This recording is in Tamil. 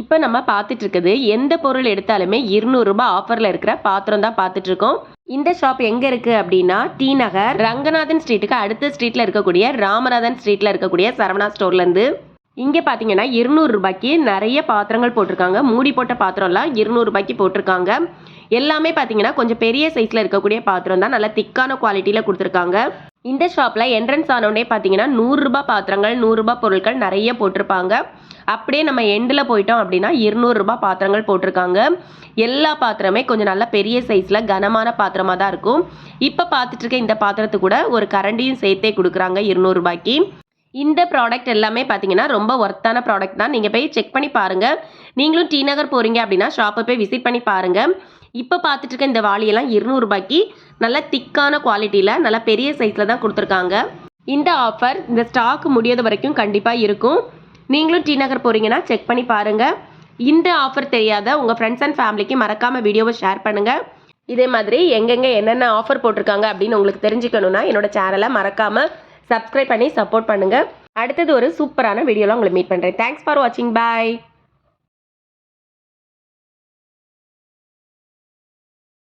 இப்போ நம்ம பார்த்துட்டு இருக்குது எந்த பொருள் எடுத்தாலுமே இருநூறுபா ஆஃபரில் இருக்கிற பாத்திரம் தான் பார்த்துட்டு இருக்கோம் இந்த ஷாப் எங்கே இருக்குது அப்படின்னா டி நகர் ரங்கநாதன் ஸ்ட்ரீட்டுக்கு அடுத்த ஸ்ட்ரீட்டில் இருக்கக்கூடிய ராமநாதன் ஸ்ட்ரீட்டில் இருக்கக்கூடிய சரவணா ஸ்டோர்லேருந்து இங்கே பார்த்தீங்கன்னா இருநூறு ரூபாய்க்கு நிறைய பாத்திரங்கள் போட்டிருக்காங்க. மூடி போட்ட பாத்திரம்லாம் இருநூறுபாய்க்கு போட்டிருக்காங்க. எல்லாமே பார்த்தீங்கன்னா கொஞ்சம் பெரிய சைஸில் இருக்கக்கூடிய பாத்திரம் தான். நல்ல திக்கான குவாலிட்டியில் கொடுத்துருக்காங்க. இந்த ஷாப்பில் என்ட்ரன்ஸ் ஆனோடனே பார்த்தீங்கன்னா நூறுரூபா பாத்திரங்கள் நூறுரூபா பொருட்கள் நிறைய போட்டிருப்பாங்க. அப்படியே நம்ம எண்டில் போயிட்டோம் அப்படின்னா இருநூறுரூபா பாத்திரங்கள் போட்டிருக்காங்க. எல்லா பாத்திரமே கொஞ்சம் நல்லா பெரிய சைஸில் கனமான பாத்திரமாக தான் இருக்கும். இப்போ பார்த்துட்டு இருக்க இந்த பாத்திரத்து கூட ஒரு கரண்டியும் சேர்த்தே கொடுக்குறாங்க இருநூறுபாய்க்கு இந்த ப்ராடக்ட் எல்லாமே பார்த்தீங்கன்னா ரொம்ப ஒர்த்தான ப்ராடக்ட் தான். நீங்கள் போய் செக் பண்ணி பாருங்கள் நீங்களும் டி நகர் போகிறீங்க அப்படின்னா ஷாப்பை போய் விசிட் பண்ணி பாருங்கள் இப்போ பார்த்துட்டு இருக்க இந்த வாளியெல்லாம் இருநூறுபாய்க்கு நல்ல திக்கான குவாலிட்டியில் நல்ல பெரிய சைஸில் தான் கொடுத்துருக்காங்க. இந்த ஆஃபர் இந்த ஸ்டாக் முடியாத வரைக்கும் கண்டிப்பாக இருக்கும். நீங்களும் டி நகர் போகிறீங்கன்னா செக் பண்ணி பாருங்கள் இந்த ஆஃபர் தெரியாத உங்கள் ஃப்ரெண்ட்ஸ் அண்ட் ஃபேமிலிக்கு மறக்காமல் வீடியோவை ஷேர் பண்ணுங்கள் இதே மாதிரி எங்கெங்கே என்னென்ன ஆஃபர் போட்டிருக்காங்க அப்படின்னு உங்களுக்கு தெரிஞ்சுக்கணுன்னா என்னோட சேனலை மறக்காமல் சப்ஸ்கிரைப் பண்ணி சப்போர்ட் பண்ணுங்கள் அடுத்தது ஒரு சூப்பரான வீடியோவில் உங்களை மீட் பண்ணுறேன் தேங்க்ஸ் ஃபார் வாட்சிங் பாய்